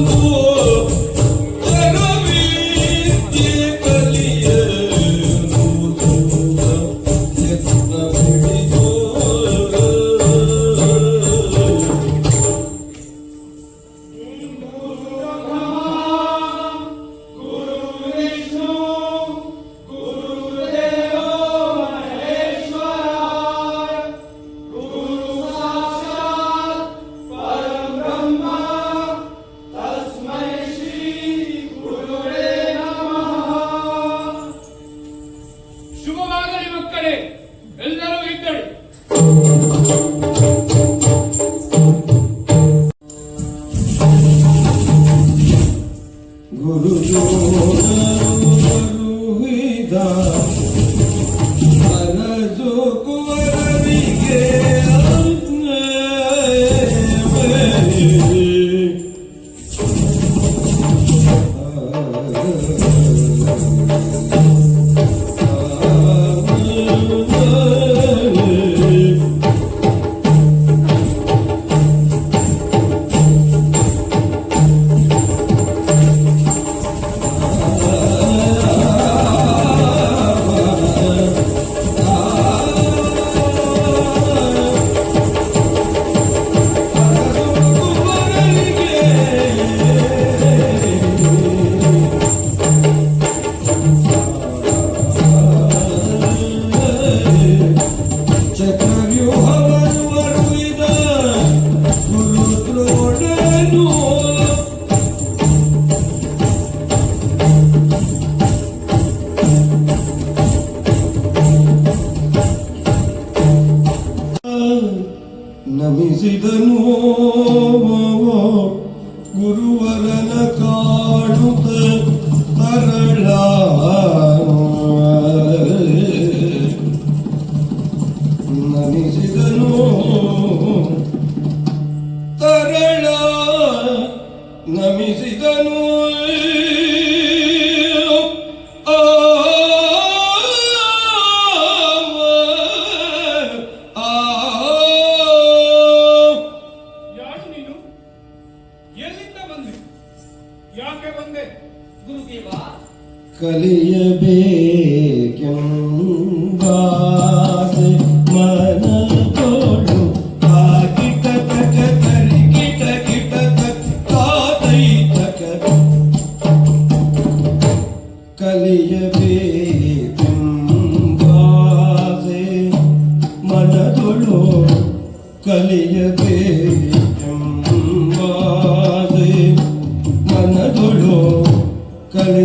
Oh. கலிய பேயும் மனதுளோ கலை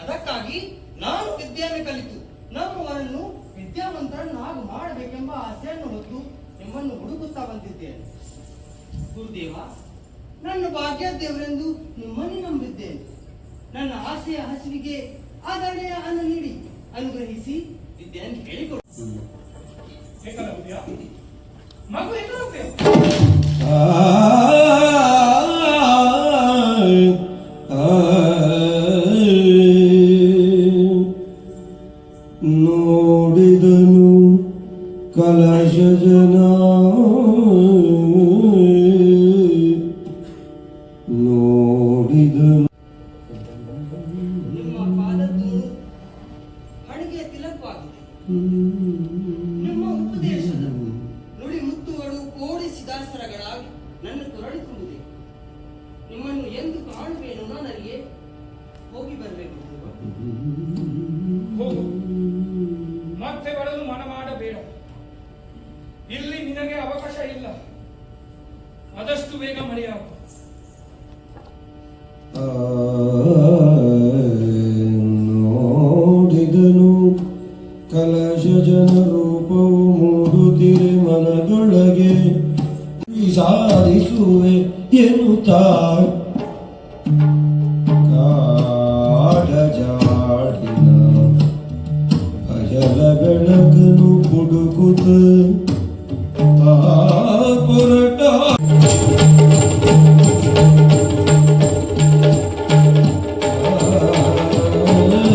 ಅದಕ್ಕಾಗಿ ನಾನು ವಿದ್ಯೆಯನ್ನು ಕಲಿತು, ನಮ್ಮವರನ್ನು ವಿದ್ಯಾವಂತರನ್ನಾಗಿ ಮಾಡಬೇಕೆಂಬ ಆಸೆಯನ್ನು ಹೊತ್ತು ನಿಮ್ಮನ್ನು ಹುಡುಕುತ್ತಾ ಬಂದಿದ್ದೇನೆ. ಗುರುದೇವ, ನನ್ನ ಭಾಗ್ಯ ದೇವರೆಂದು ನಿಮ್ಮನ್ನು ನಂಬಿದ್ದೇನೆ. ನನ್ನ ಆಸೆಯ ಹಸಿವಿಗೆ ಆದರಣೆಯ ಅನ್ನ ನೀಡಿ, ಅನುಗ್ರಹಿಸಿ ವಿದ್ಯೆಯನ್ನು ಹೇಳಿಕೊಡು. ಮಗು kalaj jana Gabriel? Uh...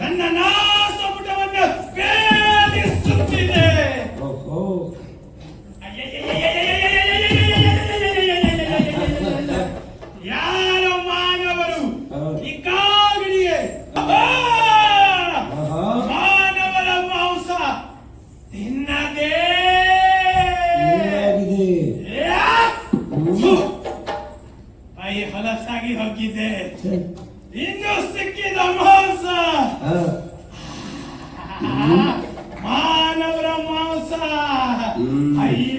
ನನ್ನ 嗯。ん、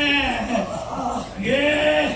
Yes! Yes!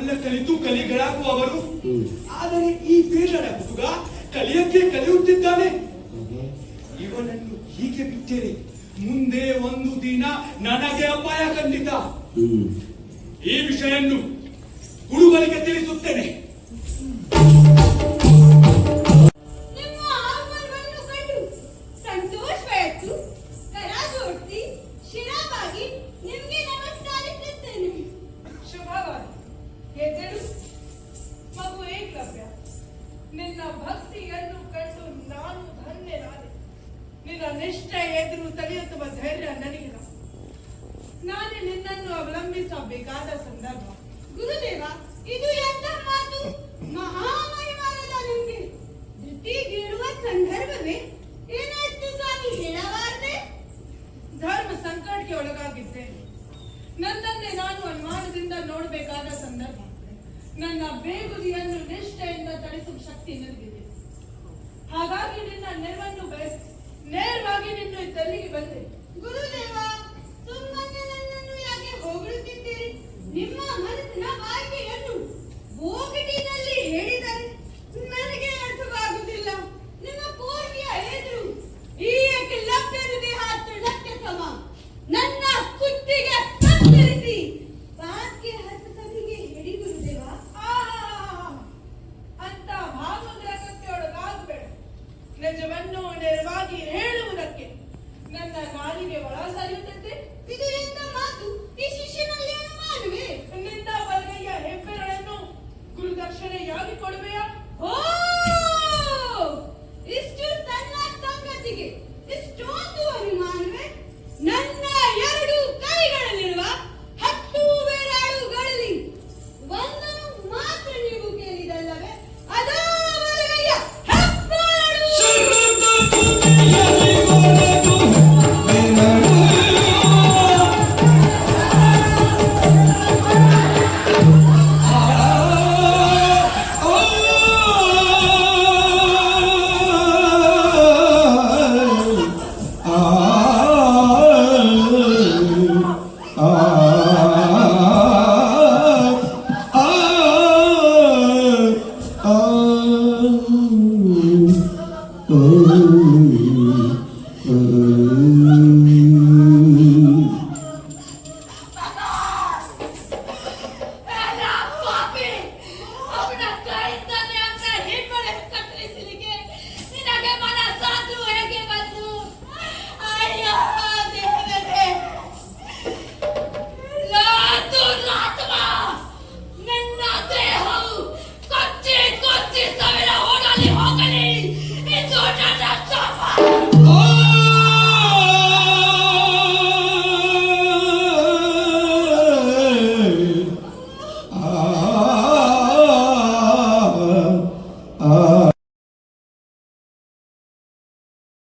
ಕಲ್ಲ ಕಲಿತು ಕಲಿಗಳಾಗುವ ಅವರು. ಆದರೆ ಈ ಬೇಡನ ಹುಡುಗ ಕಲಿಯಕ್ಕೆ ಕಲಿಯುತ್ತಿದ್ದಾನೆ. ಇವನನ್ನು ಹೀಗೆ ಬಿಟ್ಟರೆ ಮುಂದೆ ಒಂದು ದಿನ ನನಗೆ ಅಪಾಯ ಖಂಡಿತ. ಈ ವಿಷಯನ್ನು ಹುಡುಗರಿಗೆ ತಿಳಿಸುತ್ತೇನೆ. ನೆರವನ್ನು ಬಯಸಿ ನೇರವಾಗಿ ನಿನ್ನ ತಲ್ಲಿಗೆ ಬಂದೆ. ಗುರುದೇವ